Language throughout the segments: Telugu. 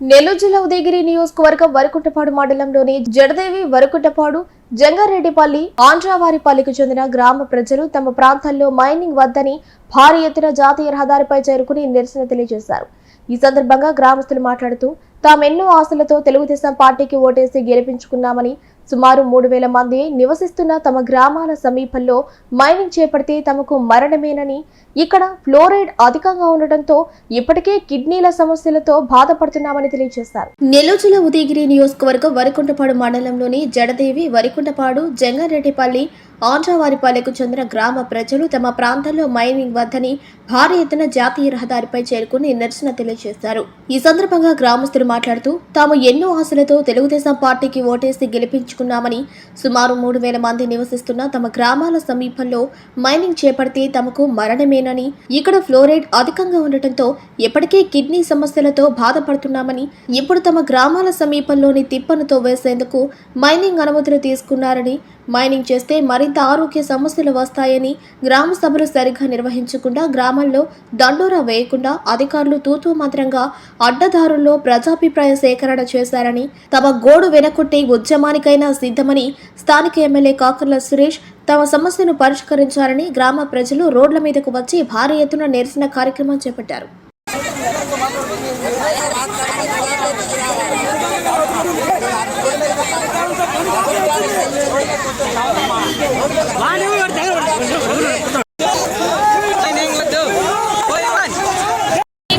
నెల్లూరు జిల్లా ఉదయగిరి నియోజకవర్గం వరకుంటపాడు మండలంలోని జడదేవి వరకుంటపాడు జంగారెడ్డిపల్లి ఆంధ్రావారిపల్లికి చెందిన గ్రామ ప్రజలు తమ ప్రాంతాల్లో మైనింగ్ వద్దని భారీ ఎత్తున జాతీయ రహదారిపై చేరుకుని నిరసన తెలియజేశారు. ఈ సందర్భంగా గ్రామస్తులు మాట్లాడుతూ తామెన్నో ఆశలతో తెలుగుదేశం పార్టీకి ఓటేసి గెలిపించుకున్నామని సుమారు మూడు వేల మంది నివసిస్తున్న తమ గ్రామాల సమీపంలో మైనింగ్ చేపడితే తమకు మరణమేనని ఇక్కడ ఫ్లోరైడ్ అధికంగా ఉండటంతో ఇప్పటికే కిడ్నీల సమస్యలతో బాధపడుతున్నామని తెలియజేశారు. నెల్లూరు జిల్లా ఉదయగిరి నియోజకవర్గం వరికుంటపాడు మండలంలోని జడదేవి వరికుంటపాడు జంగారెడ్డిపల్లి ఆంధ్రవారిపాలెకు చెందిన గ్రామ ప్రజలు తమ ప్రాంతాల్లో మైనింగ్ వద్దని భారీ ఎత్తున జాతీయ రహదారిపై చేరుకుని నిరసన తెలియజేశారు. ఈ సందర్భంగా గ్రామస్తులు మాట్లాడుతూ తాము ఎన్నో ఆశలతో తెలుగుదేశం పార్టీకి ఓటేసి గెలిపించుకున్నామని సుమారు మూడు వేల మంది నివసిస్తున్న తమ గ్రామాల సమీపంలో మైనింగ్ చేపడితే తమకు మరణమేనని ఇక్కడ ఫ్లోరైడ్ అధికంగా ఉండటంతో ఇప్పటికే కిడ్నీ సమస్యలతో బాధపడుతున్నామని ఇప్పుడు తమ గ్రామాల సమీపంలోని తిప్పను తవ్వేసేందుకు మైనింగ్ అనుమతులు తీసుకున్నారని మైనింగ్ చేస్తే మరింత ఆరోగ్య సమస్యలు వస్తాయని గ్రామ సభలు సరిగ్గా నిర్వహించకుండా గ్రామాల్లో దండోరా వేయకుండా అధికారులు తూతూ మంత్రంగా అడ్డదారుల్లో ప్రజాభిప్రాయ సేకరణ చేశారని తమ గోడు వెనకొట్టే ఉద్యమానికైనా సిద్ధమని స్థానిక ఎమ్మెల్యే కాకర్ల సురేష్ తమ సమస్యను పరిష్కరించాలని గ్రామ ప్రజలు రోడ్ల మీదకు వచ్చి భారీ ఎత్తున నిరసన కార్యక్రమం చేపట్టారు.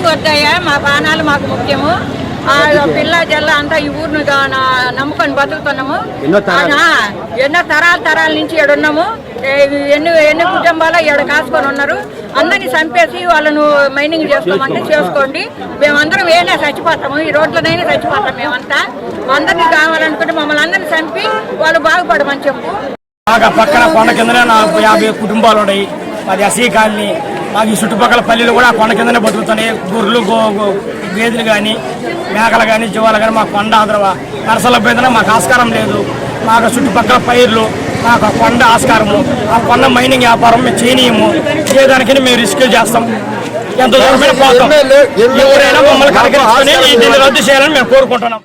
వద్దయ్యా మా ప్రాణాలు మాకు ముఖ్యము. పిల్ల జల్ల అంతా ఈ ఊరిని నమ్ముకొని బతుకుతున్నాము. ఎన్నో తరాలు? తరాల నుంచి ఏ, ఎన్ని ఎన్ని కుటుంబాలు ఇక్కడ కాసుకొని ఉన్నారు. అందరిని చంపేసి వాళ్ళను మైనింగ్ చేసుకోమంటే చేసుకోండి. మేమందరం ఏనే చచ్చిపోతాము. ఈ రోడ్లనైనా చచ్చిపోతాం మేమంతా. అందరినీ కావాలనుకుంటే మమ్మల్ని అందరిని చంపి వాళ్ళు బాగుపడమని చెప్పు. పక్కన కొండ కిందనే నాకు యాభై కుటుంబాలు ఉన్నాయి మాది ఎస్సీ కాలనీ మాకు ఈ చుట్టుపక్కల పల్లెలు కూడా ఆ కొండ కిందనే బతుకుతున్నాయి. గొర్రెలు గేదెలు కానీ మేకలు కానీ జీవాలు కానీ మాకు కొండ ఆదరవ? నరసల పేదన మాకు ఆస్కారం లేదు. మాకు చుట్టుపక్కల పైర్లు మాకు ఆ కొండ ఆస్కారము. ఆ కొండ మైనింగ్ వ్యాపారం మేము చేయనీయము. చేయడానికని మేము రిస్క్ చేస్తాం. ఎంత దూరమైన పోతాం. ఎవరైనా మమ్మల్ని కలకరించుకొని దీన్ని రద్దు చేయాలని మేము కోరుకుంటున్నాం.